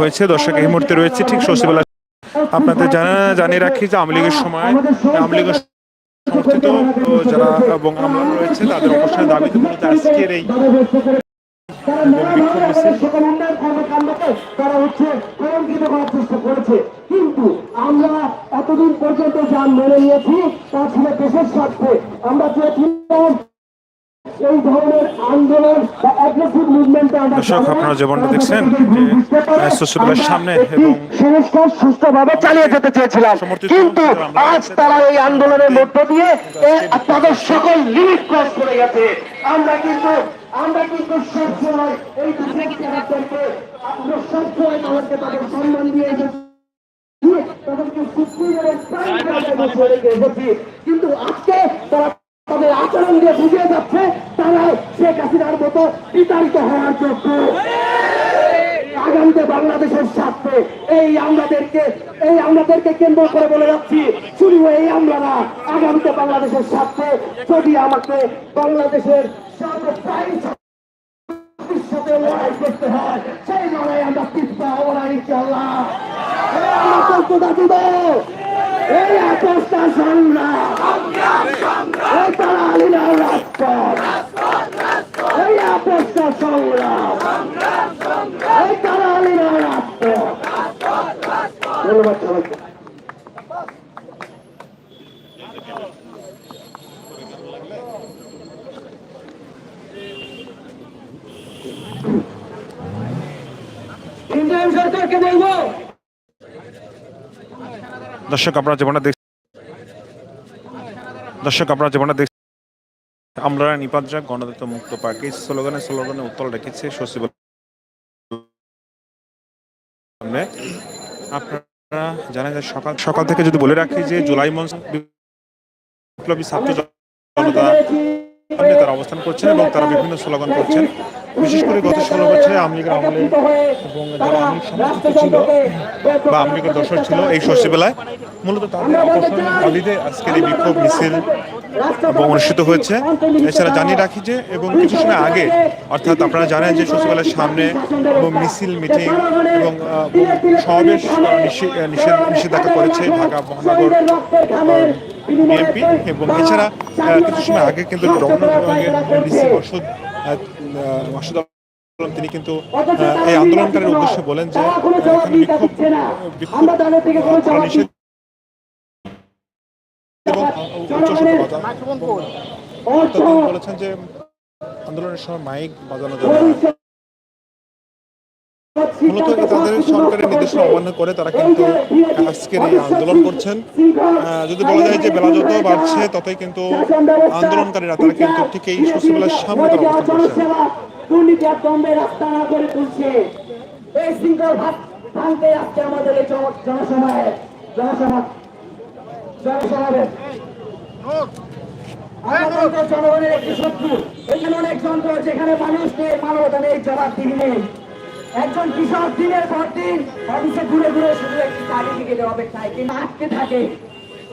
হয়েছে দর্শক, এই মুহূর্তে রয়েছে ঠিক সচিবালয় আপনাদের জানা, জানিয়ে রাখি যে আওয়ামী লীগের সময় আওয়ামী লীগের সমর্থিত যারা এবং আমলা রয়েছে, তাদের অবসানের দাবিতে মূলত আজকের এই আমরা আমরা আন্দোলন আমরা দর্শক। আপনারা যেমনটা দেখছেন যে, সামনে এবং সংস্কার সুস্থভাবে চালিয়ে যেতে চেয়েছিলাম। কিন্তু আজ তারা এই আন্দোলনের মধ্য দিয়ে তাদের সকল লিমিট ক্রস করে গেছে। আমরা কিন্তু আমরা কিন্তু সবসময় এই দুর্নীতিকারীদেরকে আমরা সবসময় তাদেরকে তাদের সম্মান দিয়ে এসেছি। তাদেরকে সুপ্রিমের প্রাণ করে এসেছি কিন্তু আজকে দিয়ে বুঝিয়ে যাচ্ছে তারা শেখ হাসিনার মতো বিতাড়িত হওয়ার যোগ্য। আগামীতে বাংলাদেশের স্বার্থে এই আমলাদেরকে এই আমলাদেরকে কেন্দ্র করে বলে যাচ্ছি, শুধু এই আমলারা আগামীতে বাংলাদেশের স্বার্থে যদি আমাকে বাংলাদেশের সাথে লড়াই করতে হয়, সেই লড়াই আমরা পিছপা হব না ইনশাল্লাহ এই আপোষটা সংগ্রাম এই তারা আলিনা রাজপথ এই আপোষটা সংগ্রাম এই তারা আলিনা রাজপথ ধন্যবাদ সবাইকে ইন্ডিয়ান সরকারকে বলব দর্শক আপনারা যেমনটা দেখ দর্শক আপনারা যেমনটা দেখ আমরা নিপাতজা গণতন্ত্র মুক্ত পার্টি স্লোগানে স্লোগানে উত্তর রেখেছে সচিবালয়। আপনারা জানেন যে সকাল সকাল থেকে যদি বলে রাখি যে জুলাই মঞ্চ বিপ্লবী ছাত্র জনতা তারা অবস্থান করছেন এবং তারা বিভিন্ন স্লোগান করছেন। বিশেষ করে গত ষোলো বছরে আওয়ামী লীগের আমলে এবং যারা ছিল বা আওয়ামী লীগের দর্শক ছিল এই শস্যবেলায় মূলত তাদের অবসরের দাবিতে আজকের এই বিক্ষোভ মিছিল এবং অনুষ্ঠিত হয়েছে। এছাড়া জানিয়ে রাখি যে, এবং কিছু সময় আগে, অর্থাৎ আপনারা জানেন যে সচিবালয়ের সামনে এবং মিছিল, মিটিং এবং সমাবেশ নিষেধাজ্ঞা করেছে ঢাকা মহানগর বিএনপি এবং এছাড়া কিছু সময় আগে কিন্তু তিনি কিন্তু এই আন্দোলনকারীর উদ্দেশ্যে বলেন যে বিক্ষোভ বিক্ষোভ নিষেধ এবং উচ্চস্বরে কথা তিনি বলেছেন যে আন্দোলনের সময় মাইক বাজানো যাবে মূলত তাদের সরকারের নির্দেশনা অমান্য করে তারা কিন্তু আজকের এই আন্দোলন করছেন। যদি বলা যায় যে বেলা যত বাড়ছে ততই কিন্তু আন্দোলনকারীরা তারা কিন্তু ঠিক এই সচিবালয়ের সামনে তারা অবস্থান করছেন। দুর্নীতি আর দম্ভে রাস্তা না করে তুলছে। এই শৃঙ্খল ভাঙতে আসছে আমাদের এই জন- জনসভায় জনসমাবেশ আমাদের জনগণের একটি শত্রু এখানে অনেক যন্ত্র যেখানে মানুষ নেই মানবতা নেই জবাবদিহি নেই একজন কৃষক দিনের পর দিন অফিসে ঘুরে ঘুরে শুধু একটি চাকরি দিকে অপেক্ষায়, কিন্তু আটকে থাকে।